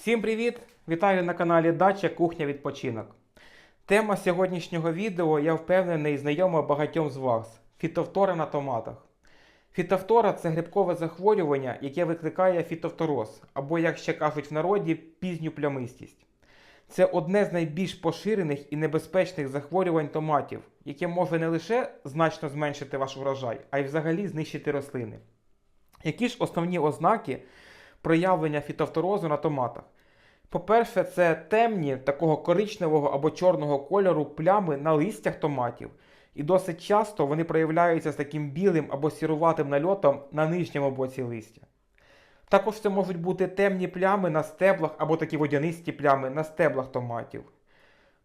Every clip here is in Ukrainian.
Всім привіт! Вітаю на каналі Дача Кухня Відпочинок. Тема сьогоднішнього відео, я впевнений, знайома багатьом з вас фітофтора на томатах. Фітофтора це грибкове захворювання, яке викликає фітофтороз, або, як ще кажуть в народі, пізню плямистість. Це одне з найбільш поширених і небезпечних захворювань томатів, яке може не лише значно зменшити ваш врожай, а й взагалі знищити рослини. Які ж основні ознаки проявлення фітофторозу на томатах? По-перше, це темні такого коричневого або чорного кольору плями на листях томатів. І досить часто вони проявляються з таким білим або сіруватим нальотом на нижньому боці листя. Також це можуть бути темні плями на стеблах або такі водянисті плями на стеблах томатів.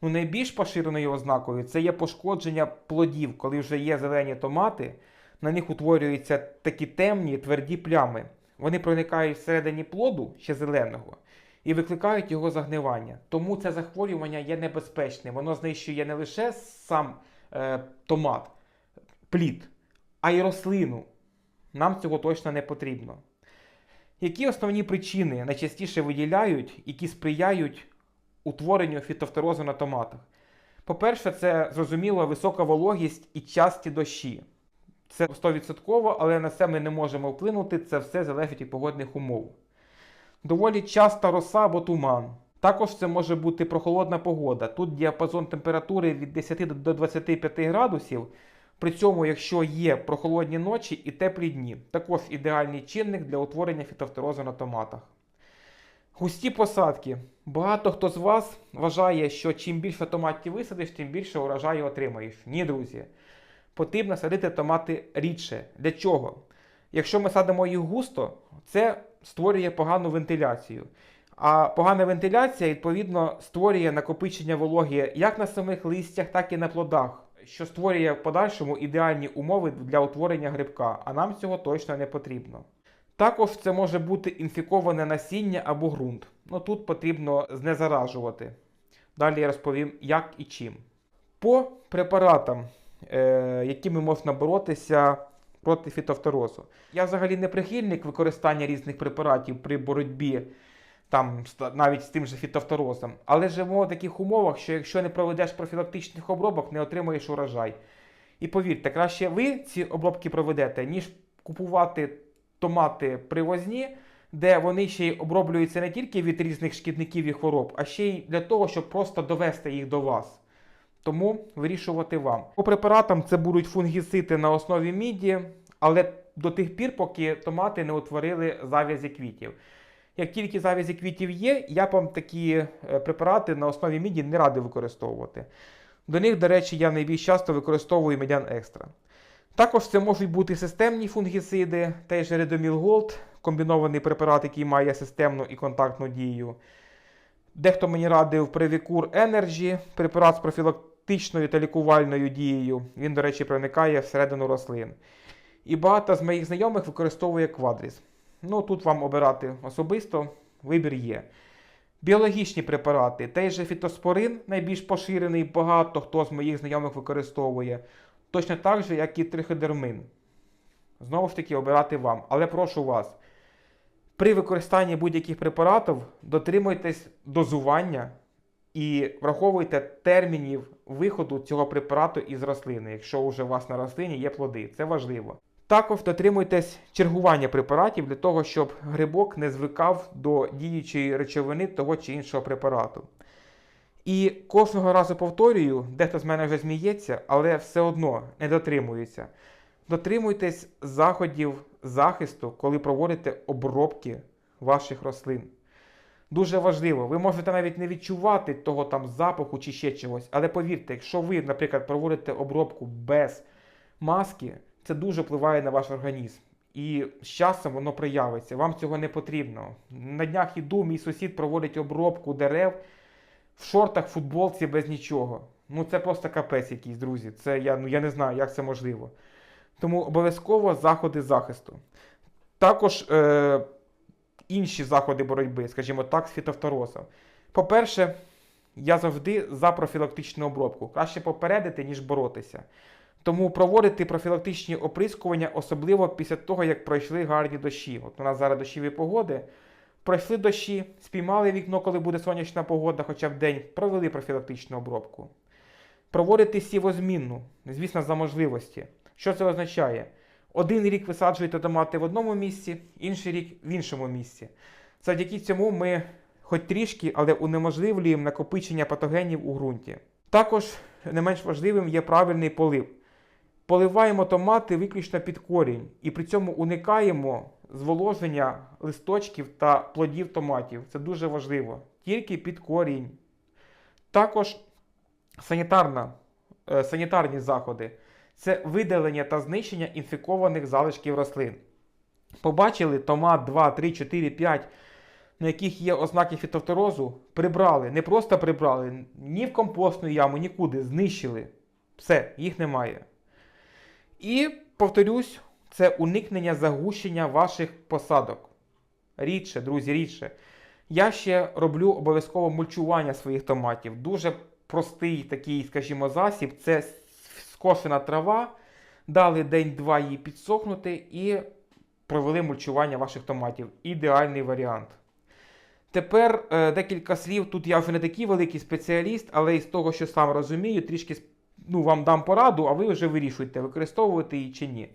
Ну, найбільш поширеною ознакою це є пошкодження плодів, коли вже є зелені томати, на них утворюються такі темні тверді плями. Вони проникають всередині плоду ще зеленого і викликають його загнивання. Тому це захворювання є небезпечним. Воно знищує не лише сам е, томат, плід, а й рослину. Нам цього точно не потрібно. Які основні причини найчастіше виділяють, які сприяють утворенню фітофторозу на томатах? По-перше, це зрозуміло висока вологість і часті дощі. Це 100%, але на це ми не можемо вплинути, це все залежить від погодних умов. Доволі часта роса або туман. Також це може бути прохолодна погода. Тут діапазон температури від 10 до 25 градусів. При цьому, якщо є прохолодні ночі і теплі дні, також ідеальний чинник для утворення фітофторозу на томатах. Густі посадки. Багато хто з вас вважає, що чим більше томатів висадиш, тим більше урожаю отримаєш. Ні, друзі. Потрібно садити томати рідше. Для чого? Якщо ми садимо їх густо, це створює погану вентиляцію. А погана вентиляція, відповідно, створює накопичення вологи як на самих листях, так і на плодах, що створює в подальшому ідеальні умови для утворення грибка, а нам цього точно не потрібно. Також це може бути інфіковане насіння або ґрунт. Ну тут потрібно знезаражувати. Далі я розповім, як і чим. По препаратам, якими можна боротися проти фітофторозу. Я взагалі не прихильник використання різних препаратів при боротьбі там навіть з тим же фітофторозом. Але живемо в таких умовах, що якщо не проведеш профілактичних обробок, не отримаєш урожай. І повірте, краще ви ці обробки проведете, ніж купувати томати привозні, де вони ще й оброблюються не тільки від різних шкідників і хвороб, а ще й для того, щоб просто довести їх до вас. Тому вирішувати вам. По препаратам це будуть фунгіцити на основі міді, але до тих пір, поки томати не утворили зав'язі квітів. Як тільки зав'язі квітів є, я вам такі е, препарати на основі міді не радив використовувати. До них, до речі, я найбільш часто використовую медян екстра. Також це можуть бути системні фунгіциди, той же Redomil Gold, комбінований препарат, який має системну і контактну дію. Дехто мені радив Previcur Energy, препарат з профілактичною та лікувальною дією. Він, до речі, проникає всередину рослин. І багато з моїх знайомих використовує Quadris. Ну, тут вам обирати особисто, вибір є. Біологічні препарати, той же фітоспорин, найбільш поширений, багато хто з моїх знайомих використовує. Точно так же, як і триходермин. Знову ж таки, обирати вам. Але прошу вас, при використанні будь-яких препаратів дотримуйтесь дозування і враховуйте термінів виходу цього препарату із рослини, якщо вже у вас на рослині є плоди. Це важливо. Також дотримуйтесь чергування препаратів для того, щоб грибок не звикав до діючої речовини того чи іншого препарату. І кожного разу повторюю, дехто з мене вже зміється, але все одно не дотримується. Дотримуйтесь заходів захисту, коли проводите обробки ваших рослин. Дуже важливо, ви можете навіть не відчувати того там запаху чи ще чогось, але повірте, якщо ви, наприклад, проводите обробку без маски, це дуже впливає на ваш організм. І з часом воно проявиться. Вам цього не потрібно. На днях іду, мій сусід проводить обробку дерев в шортах, футболці без нічого. Ну це просто капець якийсь, друзі. Це я, ну, я не знаю, як це можливо. Тому обов'язково заходи захисту. Також е, інші заходи боротьби, скажімо так, з фітофторозом. По-перше, я завжди за профілактичну обробку. Краще попередити, ніж боротися. Тому проводити профілактичні оприскування, особливо після того, як пройшли гарні дощі. От у нас зараз дощові погоди. Пройшли дощі, спіймали вікно, коли буде сонячна погода, хоча б день, провели профілактичну обробку. Проводити сівозмінну, звісно, за можливості. Що це означає? Один рік висаджуєте томати в одному місці, інший рік в іншому місці. Завдяки цьому ми хоч трішки, але унеможливлюємо накопичення патогенів у ґрунті. Також не менш важливим є правильний полив. Поливаємо томати виключно під корінь і при цьому уникаємо зволоження листочків та плодів томатів. Це дуже важливо. Тільки під корінь. Також санітарна, е, санітарні заходи це видалення та знищення інфікованих залишків рослин. Побачили томат 2, 3, 4, 5, на яких є ознаки фітофторозу, прибрали. Не просто прибрали ні в компостну яму, нікуди, знищили. Все, їх немає. І повторюсь, це уникнення загущення ваших посадок. Рідше, друзі, рідше. Я ще роблю обов'язково мульчування своїх томатів. Дуже простий такий, скажімо, засіб. Це скошена трава. Дали день-два її підсохнути і провели мульчування ваших томатів. Ідеальний варіант. Тепер е, декілька слів. Тут я вже не такий великий спеціаліст, але із того, що сам розумію, трішки ну, вам дам пораду, а ви вже вирішуєте, використовувати її чи ні.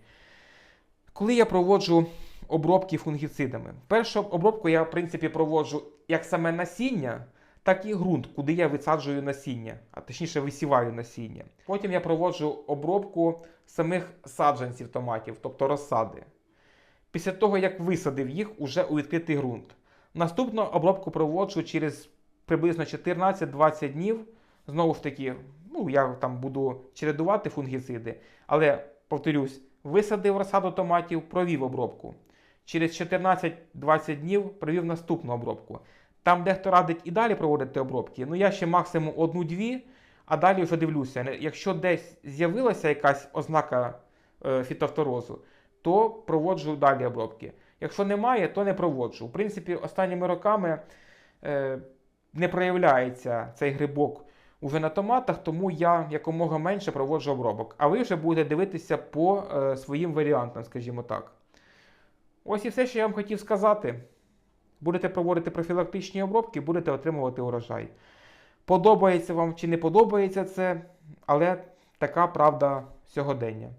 Коли я проводжу обробки фунгіцидами, першу обробку я, в принципі, проводжу як саме насіння, так і ґрунт, куди я висаджую насіння, а точніше висіваю насіння. Потім я проводжу обробку самих саджанців томатів, тобто розсади. Після того, як висадив їх уже у відкритий ґрунт. Наступну обробку проводжу через приблизно 14-20 днів. Знову ж таки, ну, я там буду чередувати фунгіциди, але повторюсь, висадив розсаду томатів, провів обробку. Через 14-20 днів провів наступну обробку. Там дехто радить і далі проводити обробки, ну я ще максимум одну-дві, а далі вже дивлюся. Якщо десь з'явилася якась ознака е, фітофторозу, то проводжу далі обробки. Якщо немає, то не проводжу. В принципі, останніми роками е, не проявляється цей грибок уже на томатах, тому я якомога менше проводжу обробок. А ви вже будете дивитися по е, своїм варіантам, скажімо так. Ось і все, що я вам хотів сказати. Будете проводити профілактичні обробки, будете отримувати урожай. Подобається вам чи не подобається це, але така правда сьогодення.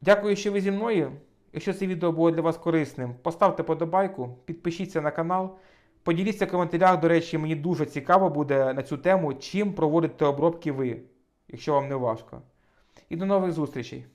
Дякую, що ви зі мною. Якщо це відео було для вас корисним, поставте подобайку, підпишіться на канал, поділіться в коментарях. До речі, мені дуже цікаво буде на цю тему, чим проводите обробки ви, якщо вам не важко. І до нових зустрічей!